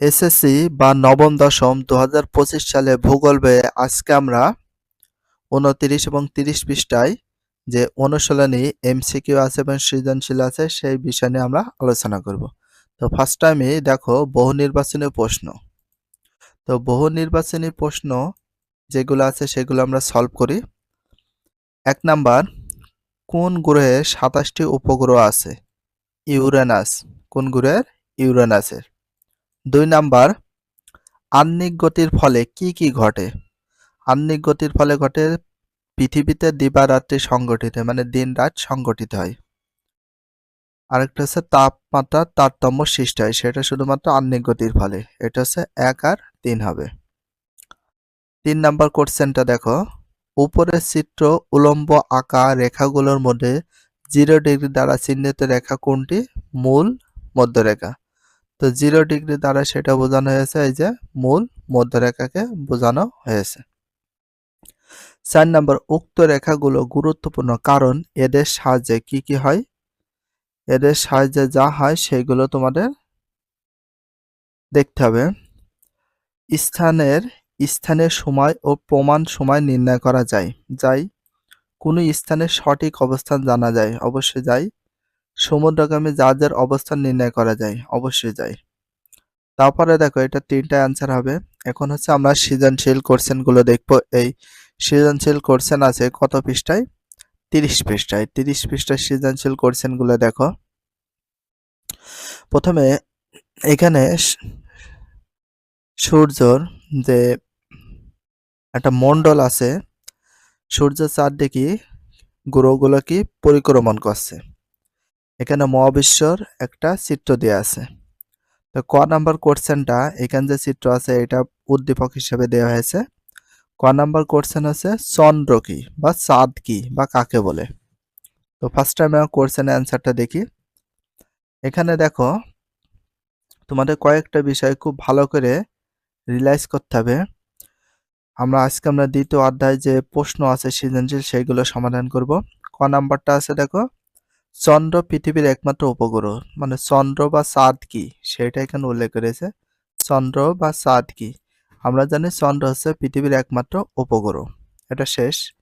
SSC বা নবম, দশম দু হাজার পঁচিশ সালে ভূগোল বইয়ে আজকে আমরা উনতিরিশ এবং তিরিশ পৃষ্ঠায় যে অনুশীলনী এমসিকিউ আছে এবং সৃজনশীল আছে সেই বিষয় নিয়ে আমরা আলোচনা করব। তো ফার্স্ট টাইমে দেখো বহু নির্বাচনী প্রশ্ন। তো বহু নির্বাচনী প্রশ্ন যেগুলো আছে সেগুলো আমরা সলভ করি। এক নাম্বার, কোন গ্রহে সাতাশটি উপগ্রহ আছে? ইউরেনাস। কোন গ্রহের? ইউরেনাসের। দুই নাম্বার আহ্নিক গতির ফলে কি কি ঘটে? আহ্নিক গতির ফলে ঘটে পৃথিবীতে দিবারাত্রি সংগঠিত মানে দিন রাত সংগঠিত হয়। আরেকটা হচ্ছে তাপমাত্রার তারতম্য সৃষ্টি হয়, সেটা শুধুমাত্র আহ্নিক গতির ফলে। এটা হচ্ছে এক আর তিন হবে। তিন নাম্বার কোশ্চেনটা দেখো। উপরের চিত্র উলম্ব আঁকা রেখাগুলোর মধ্যে জিরো ডিগ্রি দ্বারা চিহ্নিত রেখা কোনটি? মূল মধ্যরেখা। তো জিরো ডিগ্রি দ্বারা সেটা বোঝানো হয়েছে, এই যে মূল মধ্যরেখাকে বোঝানো হয়েছে। চার নম্বর, উক্ত রেখাগুলো গুরুত্বপূর্ণ কারণ এদের সাহায্যে কি কি হয়? এদের সাহায্যে যা হয় সেগুলো তোমাদের দেখতে হবে। স্থানের স্থানের সময় ও প্রমাণ সময় নির্ণয় করা যায়। যাই কোনো স্থানের সঠিক অবস্থান জানা যায়, অবশ্যই যাই। সমুদ্রগামী জাহাজের অবস্থান নির্ণয় করা যায়, অবশ্যই যাই তারপরে দেখো, এটা তিনটা অ্যান্সার হবে। এখন হচ্ছে আমরা সৃজনশীল কোশ্চেনগুলো দেখব। এই সৃজনশীল কোশ্চেন আছে কত পৃষ্ঠায়? তিরিশ পৃষ্ঠায়। তিরিশ পৃষ্ঠায় সৃজনশীল কোশ্চেনগুলো দেখো। প্রথমে এখানে সূর্যর যে একটা মণ্ডল আছে, সূর্য চারদিকে গ্রহগুলো কি পরিক্রমণ করছে। এখানে মহাবিশ্বর একটা চিত্র দেওয়া আছে। তো ক নাম্বার কোশ্চেনটা, এখানে যে চিত্র আছে, এটা উদ্দীপক হিসেবে দেওয়া হয়েছে। ক নাম্বার কোশ্চেন আছে চন্দ্র কি বা চাঁদ কি বা কাকে বলে? তো ফার্স্ট টাইম আমার কোশ্চেনের অ্যান্সারটা দেখি। এখানে দেখো, তোমাদের কয়েকটা বিষয় খুব ভালো করে রিলাইজ করতে হবে। আমরা আজকে আমরা দ্বিতীয় অধ্যায় যে প্রশ্ন আছে সৃজনশীল সেইগুলো সমাধান করব। ক নাম্বারটা আছে দেখো চন্দ্র পৃথিবীর একমাত্র উপগ্রহ। মানে চন্দ্র বা চাঁদ কি? সেটা এখানে উল্লেখ করেছে। চন্দ্র বা চাঁদ কি? আমরা জানি চন্দ্র হচ্ছে পৃথিবীর একমাত্র উপগ্রহ। এটা শেষ।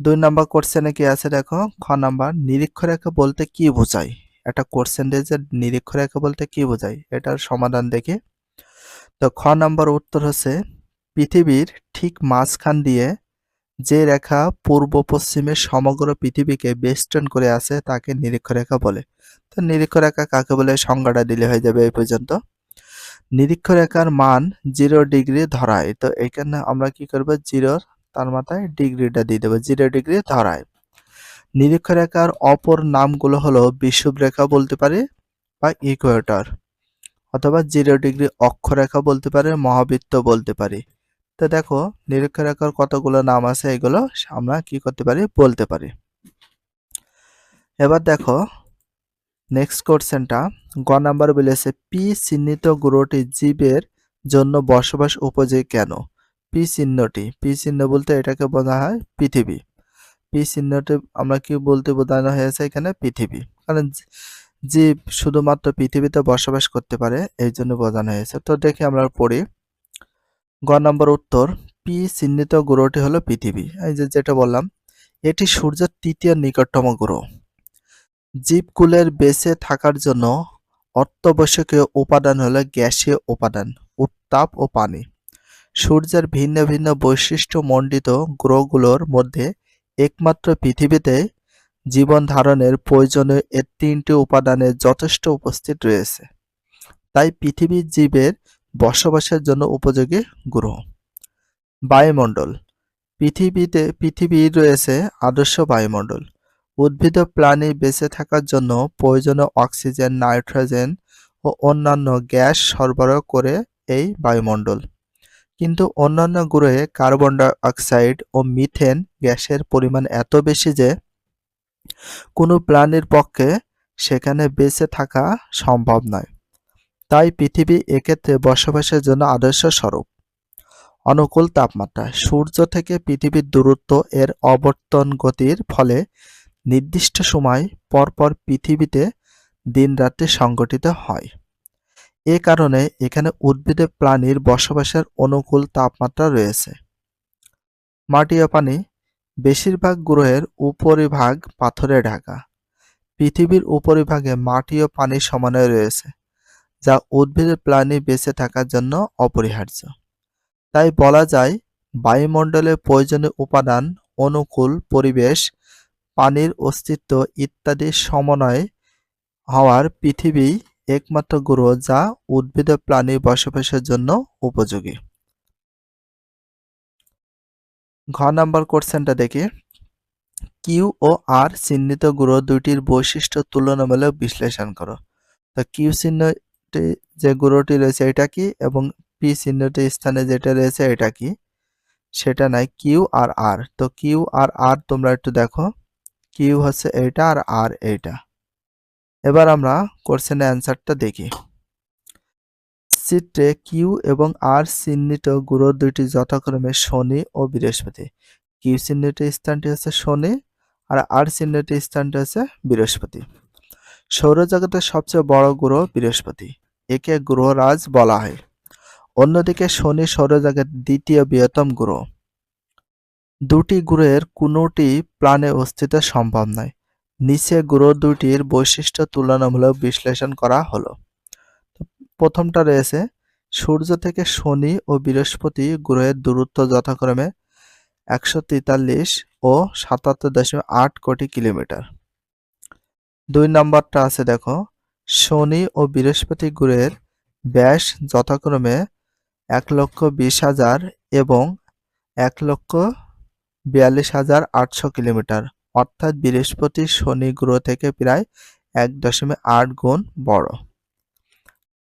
দুই নাম্বার কোশ্চেনে কি আছে দেখো? খ নাম্বার, নিরীক্ষরেখা বলতে কি বোঝায়? একটা কোশ্চেন যে নিরীক্ষরেখা বলতে কি বোঝায়? এটার সমাধান দেখে। তো খ নাম্বার উত্তর হচ্ছে, পৃথিবীর ঠিক মাঝখান দিয়ে যে রেখা পূর্ব পশ্চিমে সমগ্র পৃথিবীকে বেষ্টন করে আছে, তাকে নিরীক্ষরেখা বলে। তো নিরীক্ষরেখা কাকে বলে? সংজ্ঞাটা দিলে হয়ে যাবে এই পর্যন্ত। নিরীক্ষরেখার মান জিরো ডিগ্রি ধরায়। তো এখানে আমরা কি করব? জিরো তার মাথায় ডিগ্রিটা দিয়ে দেবো, জিরো ডিগ্রি ধরায়। নিরীক্ষরেখার অপর নামগুলো হলো বিষুবরেখা বলতে পারি বা ইকুয়েটর অথবা জিরো ডিগ্রি অক্ষরেখা বলতে পারে, মহাবৃত্ত বলতে পারি। তো দেখো, নিরীক্ষরেখার কতগুলো নাম আছে এগুলো আমরা কি করতে পারি? বলতে পারি। এবার দেখো নেক্সট কোশ্চেনটা গ নাম্বার বলেছে, পি চিহ্নিত গ্রহটি জীবের জন্য বসবাস উপযোগী কেন? পি চিহ্নটি, পি চিহ্ন বলতে এটাকে বোঝা হয় পৃথিবী। পি চিহ্নটি আমরা কি বলতে বোঝানো হয়েছে এখানে? পৃথিবী। কারণ জীব শুধুমাত্র পৃথিবীতে বসবাস করতে পারে, এই জন্য বোঝানো হয়েছে। তো দেখি আমরা পড়ি। গ নম্বর উত্তর পি চিহ্নিত গ্রহটি হলো পৃথিবী। এই যে যেটা বললাম, এটি সূর্যের তৃতীয় নিকটতম গ্রহ জীবকুলের বেঁচে থাকার জন্য অত্যাবশ্যকীয় উপাদান হলো গ্যাসীয় উপাদান, উত্তাপ ও পানি। সূর্যের ভিন্ন ভিন্ন বৈশিষ্ট্য মণ্ডিত গ্রহগুলোর মধ্যে একমাত্র পৃথিবীতে জীবন ধারণের প্রয়োজনীয় এর তিনটি উপাদানের যথেষ্ট উপস্থিত রয়েছে। তাই পৃথিবীর জীবের বসবাসের জন্য উপযোগী গ্রহ। বায়ুমণ্ডল। পৃথিবীতে, পৃথিবীর রয়েছে আদর্শ বায়ুমণ্ডল। উদ্ভিদ প্রাণী বেঁচে থাকার জন্য প্রয়োজনীয় অক্সিজেন, নাইট্রোজেন ও অন্যান্য গ্যাস সরবরাহ করে এই বায়ুমণ্ডল। কিন্তু অন্যান্য গ্রহে কার্বন ডাইঅক্সাইড ও মিথেন গ্যাসের পরিমাণ এত বেশি যে কোনো প্রাণীর পক্ষে সেখানে বেঁচে থাকা সম্ভব নয়। তাই পৃথিবী এক্ষেত্রে বসবাসের জন্য আদর্শ স্বরূপ। অনুকূল তাপমাত্রা, সূর্য থেকে পৃথিবীর দূরত্ব এর অবর্তন গতির ফলে নির্দিষ্ট সময় পরপর পৃথিবীতে দিন রাত্রি সংগঠিত হয়। এ কারণে এখানে উদ্ভিদে প্রাণীর বসবাসের অনুকূল তাপমাত্রা রয়েছে। মাটি ও পানি, বেশিরভাগ গ্রহের উপরিভাগ পাথরে ঢাকা। পৃথিবীর উপরিভাগে মাটি ও পানি সমানে রয়েছে। যা উদ্ভিদের প্রাণী বেঁচে থাকার জন্য অপরিহার্য। তাই বলা যায়, বায়ুমণ্ডলে প্রয়োজনীয় উপাদান, অনুকূল পরিবেশ, পানির অস্তিত্ব ইত্যাদি সমন্বয় হওয়ার পৃথিবী একমাত্র গ্রহ যা উদ্ভিদ প্রাণী বসবাসের জন্য উপযোগী। ঘ নাম্বার কোশ্চেনটা দেখি। কিউ ও আর চিহ্নিত গ্রহ দুইটির বৈশিষ্ট্য তুলনামূলক বিশ্লেষণ করো। তো কিউ চিহ্নটি যে গ্রহটি রয়েছে এটা কি এবং পি চিহ্নটি স্থানে যেটা রয়েছে এটা কি? সেটা নাই কিউ আর আর তো কিউ আর আর তোমরা একটু দেখো। কিউ হচ্ছে এইটা আর আর এইটা। এবার আমরা কোশ্চেনের অ্যান্সারটা দেখি। চিত্রে কিউ এবং আর চিহ্নিত গ্রহ দুইটি যথাক্রমে শনি ও বৃহস্পতি। কিউ চিহ্নিত স্থানটি হচ্ছে শনি আর আর চিহ্নিত স্থানটি হচ্ছে বৃহস্পতি। সৌরজগতের সবচেয়ে বড় গ্রহ বৃহস্পতি। একে গ্রহরাজ বলা হয়। অন্যদিকে শনি সৌরজগতের দ্বিতীয় বৃহত্তম গ্রহ। দুটি গ্রহের কোনোটি প্রাণে অস্তিত্ব সম্ভব নয়। নিচে গ্রহ দুটির বৈশিষ্ট্য তুলনামূলক বিশ্লেষণ করা হলো। প্রথমটা রয়েছে, সূর্য থেকে শনি ও বৃহস্পতি গ্রহের দূরত্ব যথাক্রমে একশো তেতাল্লিশ ও সাতাত্তর দশমিক আট কোটি কিলোমিটার। দুই নম্বরটা আছে দেখো। শনি ও বৃহস্পতি গ্রহের ব্যাস যথাক্রমে এক লক্ষ বিশ হাজার এবং এক লক্ষ বিয়াল্লিশ হাজার আটশো কিলোমিটার। অর্থাৎ বৃহস্পতি শনি গ্রহ থেকে প্রায় এক দশমিক আট গুণ বড়।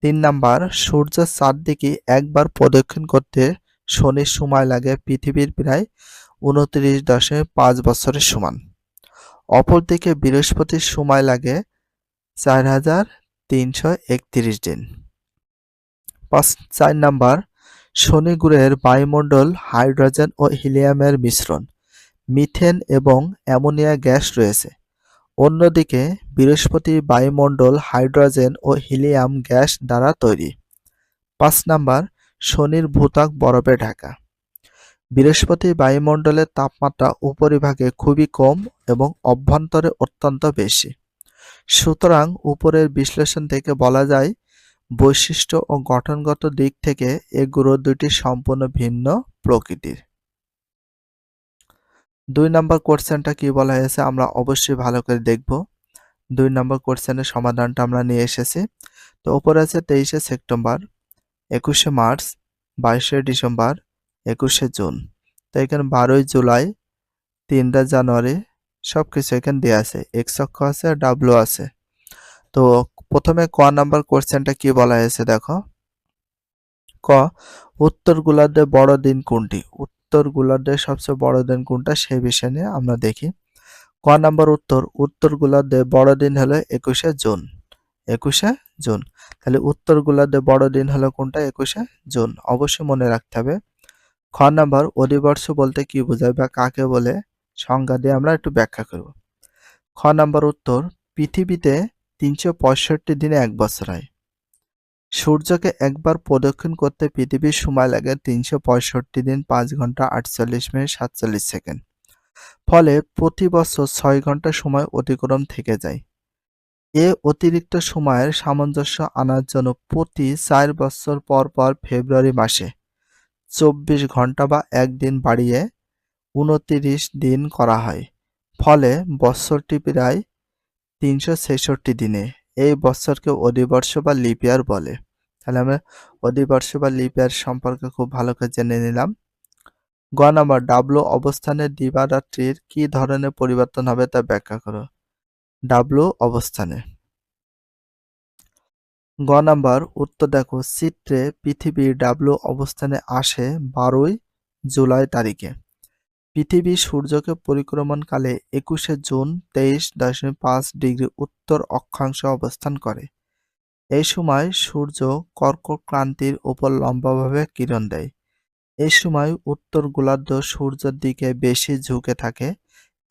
তিন নাম্বার সূর্য চারদিকে একবার প্রদক্ষিণ করতে শনির সময় লাগে পৃথিবীর প্রায় উনত্রিশ দশমিক পাঁচ বছরের সমান। অপরদিকে বৃহস্পতির সময় লাগে চার হাজার তিনশো একত্রিশ দিন। পাঁচ, চার নাম্বার, শনি গ্রহের বায়ুমণ্ডল, হাইড্রোজেন ও হিলিয়ামের মিশ্রণ, মিথেন এবং অ্যামোনিয়া গ্যাস রয়েছে। অন্যদিকে বৃহস্পতি বায়ুমণ্ডল, হাইড্রোজেন ও হিলিয়াম গ্যাস দ্বারা তৈরি। পাঁচ নাম্বার, শনির ভূত্বক বরফে ঢাকা। বৃহস্পতি বায়ুমণ্ডলের তাপমাত্রা উপরিভাগে খুবই কম এবং অভ্যন্তরে অত্যন্ত বেশি। সুতরাং উপরের বিশ্লেষণ থেকে বলা যায়, বৈশিষ্ট্য ও গঠনগত দিক থেকে এ গ্রহ দুটি সম্পূর্ণ ভিন্ন প্রকৃতির। দুই নম্বর কোশ্চেনটা কি বলা হয়েছে আমরা অবশ্যই ভালো করে দেখব। দুই নম্বর কোশ্চেনের সমাধানটা আমরা নিয়ে এসেছি। তো ওপরে আছে তেইশে সেপ্টেম্বর, একুশে মার্চ, বাইশে ডিসেম্বর একুশে জুন। তো এখানে বারোই জুলাই তিনটা জানুয়ারি সব কিছু এখানে দেওয়া আছে। এক্স অক্ষ আছে আর ডাব্লু আছে। তো প্রথমে ক নাম্বার কোশ্চেনটা কি বলা হয়েছে দেখো। ক উত্তর গোলার্ধে বড় দিন কোনটি? উত্তর গোলার্ধের সবচেয়ে বড় দিন কোনটা সেই বিষয় নিয়ে আমরা দেখি। ক নাম্বার উত্তর উত্তর গোলার্ধে বড় দিন হলো একুশে জুন। একুশে জুন। তাহলে উত্তর গোলার্ধে বড় দিন হলো কোনটা? একুশে জুন। অবশ্যই মনে রাখতে হবে। খ নাম্বার অধিবর্ষ বলতে কি বোঝায় বা কাকে বলে? সংজ্ঞা দিয়ে আমরা একটু ব্যাখ্যা করব। খ নাম্বার উত্তর, পৃথিবীতে তিনশো পঁয়ষট্টি দিনে এক বছর হয়। সূর্যকে একবার প্রদক্ষিণ করতে পৃথিবীর সময় লাগে তিনশো পঁয়ষট্টি দিন পাঁচ ঘণ্টা আটচল্লিশ মিনিট সাতচল্লিশ সেকেন্ড। ফলে প্রতি বছর ছয় ঘণ্টা সময় অতিক্রম থেকে যায়। এ অতিরিক্ত সময়ের সামঞ্জস্য আনার জন্য প্রতি চার বছর পর পর ফেব্রুয়ারি মাসে চব্বিশ ঘণ্টা বা একদিন বাড়িয়ে উনতিরিশ দিন করা হয়। ফলে বৎসরটি প্রায় তিনশো ছেষট্টি দিনে। এই বৎসরকে অধিবর্ষ বা লিপিয়ার বলে। তাহলে আমরা অধিবর্ষ বা লিপিয়ার সম্পর্কে খুব ভালো করে জেনে নিলাম। গ নাম্বার, ডাব্লু অবস্থানের দিবারাত্রির কি ধরনের পরিবর্তন হবে তা ব্যাখ্যা করো। ডাব্লু অবস্থানে। গ নাম্বার, উত্তর দেখো চিত্রে পৃথিবীর ডাব্লু অবস্থানে আসে বারোই জুলাই তারিখে। পৃথিবী সূর্যকে পরিক্রমণকালে একুশে জুন তেইশ দশমিক পাঁচ ডিগ্রি উত্তর অক্ষাংশে অবস্থান করে। এই সময় সূর্য কর্কট ক্রান্তির উপর লম্বাভাবে কিরণ দেয়। এই সময় উত্তর গোলার্ধ সূর্যের দিকে বেশি ঝুঁকে থাকে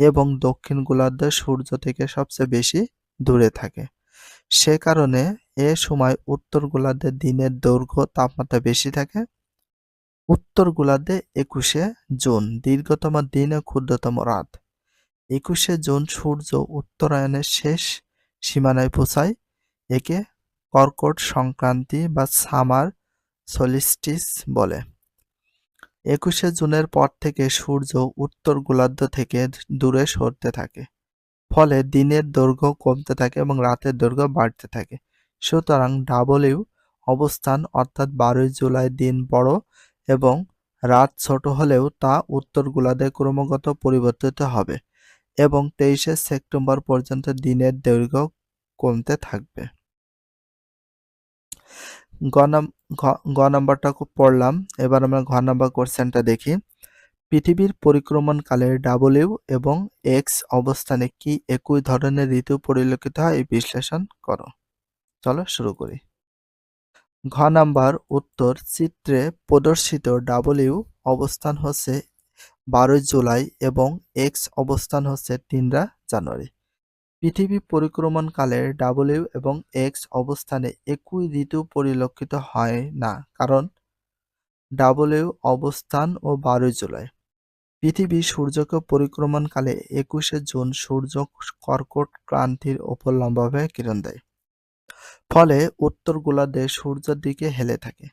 এবং দক্ষিণ গোলার্ধ সূর্য থেকে সবচেয়ে বেশি দূরে থাকে। সে কারণে এ সময় উত্তর গোলার্ধে দিনের দৈর্ঘ্য তাপমাত্রা বেশি থাকে। উত্তর গোলার্ধে একুশে জুন, দীর্ঘতম দিন ও ক্ষুদ্রতম রাত। একুশে জুন সূর্য উত্তরায়ণের শেষ সীমানায় পৌঁছায়। একে কর্কট সংক্রান্তি বা সামার সলিস্টিস বলে। একুশে জুনের পর থেকে সূর্য উত্তর গোলার্ধ থেকে দূরে সরতে থাকে। ফলে দিনের দৈর্ঘ্য কমতে থাকে এবং রাতের দৈর্ঘ্য বাড়তে থাকে। সুতরাং ডাব্লিউ অবস্থান অর্থাৎ বারোই জুলাই দিন বড় এবং রাত ছোট হলেও তা উত্তর গোলার্ধে ক্রমাগত পরিবর্তিত হবে এবং তেইশে সেপ্টেম্বর পর্যন্ত দিনের দৈর্ঘ্য কমতে থাকবে। গ নাম- ঘ- গ খুব পড়লাম। এবার আমরা ঘ নম্বর কোশ্চেনটা দেখি। পৃথিবীর পরিক্রমণকালে ডাব্লিউ এবং এক্স অবস্থানে কি একই ধরনের ঋতু পরিলক্ষিত হয় বিশ্লেষণ করো। চলো শুরু করি। ঘ নাম্বার উত্তর চিত্রে প্রদর্শিত ডাব্লিউ অবস্থান হচ্ছে বারোই জুলাই এবং এক্স অবস্থান হচ্ছে তিনরা জানুয়ারি। পৃথিবী পরিক্রমণকালে ডাব্লিউ এবং এক্স অবস্থানে একই ঋতু পরিলক্ষিত হয় না, কারণ ডাব্লিউ অবস্থান ও বারোই জুলাই। পৃথিবী সূর্যকে পরিক্রমণকালে একুশে জুন সূর্য কর্কট ক্রান্তির ওপর লম্বাভাবে কিরণ দেয়। ফলে উত্তর গোলার্ধে সূর্যের দিকে হেলে থাকে।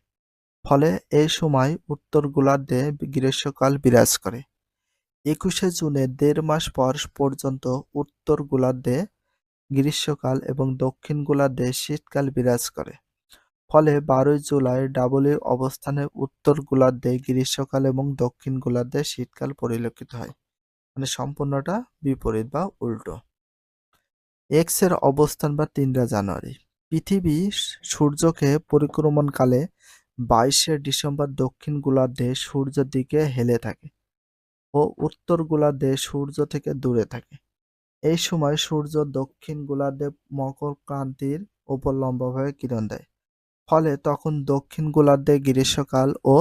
ফলে এই সময় উত্তর গোলার্ধে গ্রীষ্মকাল বিরাজ করে। একুশে জুনে দেড় মাস পর পর্যন্ত উত্তর গোলার্ধে গ্রীষ্মকাল এবং দক্ষিণ গোলার্ধে শীতকাল বিরাজ করে। ফলে বারোই জুলাই ডাব্লিউ অবস্থানে উত্তর গোলার্ধে, গ্রীষ্মকাল এবং দক্ষিণ গোলার্ধে শীতকাল পরিলক্ষিত হয়। মানে সম্পূর্ণটা বিপরীত বা উল্টো। এক্সের অবস্থান বা তিনরা জানুয়ারি। পৃথিবী সূর্যকে পরিক্রমণকালে বাইশে ডিসেম্বর দক্ষিণ গোলার্ধে সূর্যের দিকে হেলে থাকে ও উত্তর গোলার্ধে সূর্য থেকে দূরে থাকে। এই সময় সূর্য দক্ষিণ গোলার্ধে মকর ক্রান্তির ওপর লম্বাভাবে কিরণ দেয়। ফলে তখন দক্ষিণ গোলার্ধে গ্রীষ্মকাল ও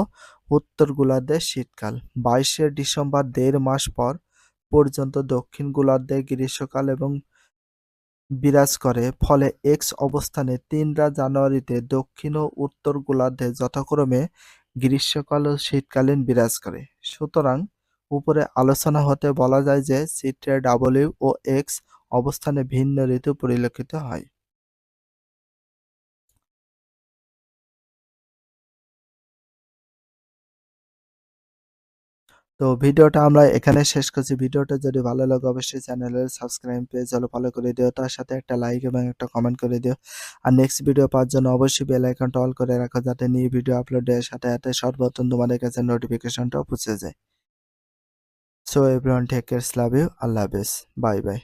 উত্তর গোলার্ধে শীতকাল। বাইশে ডিসেম্বর দেড় মাস পর পর্যন্ত দক্ষিণ গোলার্ধে গ্রীষ্মকাল এবং বিরাজ করে। ফলে এক্স অবস্থানে তিনরা জানুয়ারিতে দক্ষিণ ও উত্তর গোলার্ধে যথাক্রমে গ্রীষ্মকাল ও শীতকালীন বিরাজ করে। সুতরাং উপরে আলোচনা হতে বলা যায় যে চিত্রে ডাব্লিউ ও এক্স অবস্থানে ভিন্ন ঋতু পরিলক্ষিত হয়। তো ভিডিওটা আমরা এখানে শেষ করছি। ভিডিওটা যদি ভালো লাগে অবশ্যই চ্যানেলের সাবস্ক্রাইব পেজ হলো ফলো করে দিও, তার সাথে একটা লাইক এবং একটা কমেন্ট করে দিও। আর নেক্সট ভিডিও পাওয়ার জন্য অবশ্যই বেল আইকনটা অল করে রাখো যাতে নিয়ে ভিডিও আপলোডের সাথে সাথে সর্বপ্রথম তোমাদের কাছে নোটিফিকেশনটাও পৌঁছে যায়। So everyone take care love you আল্লাহ হাফেজ বাই বাই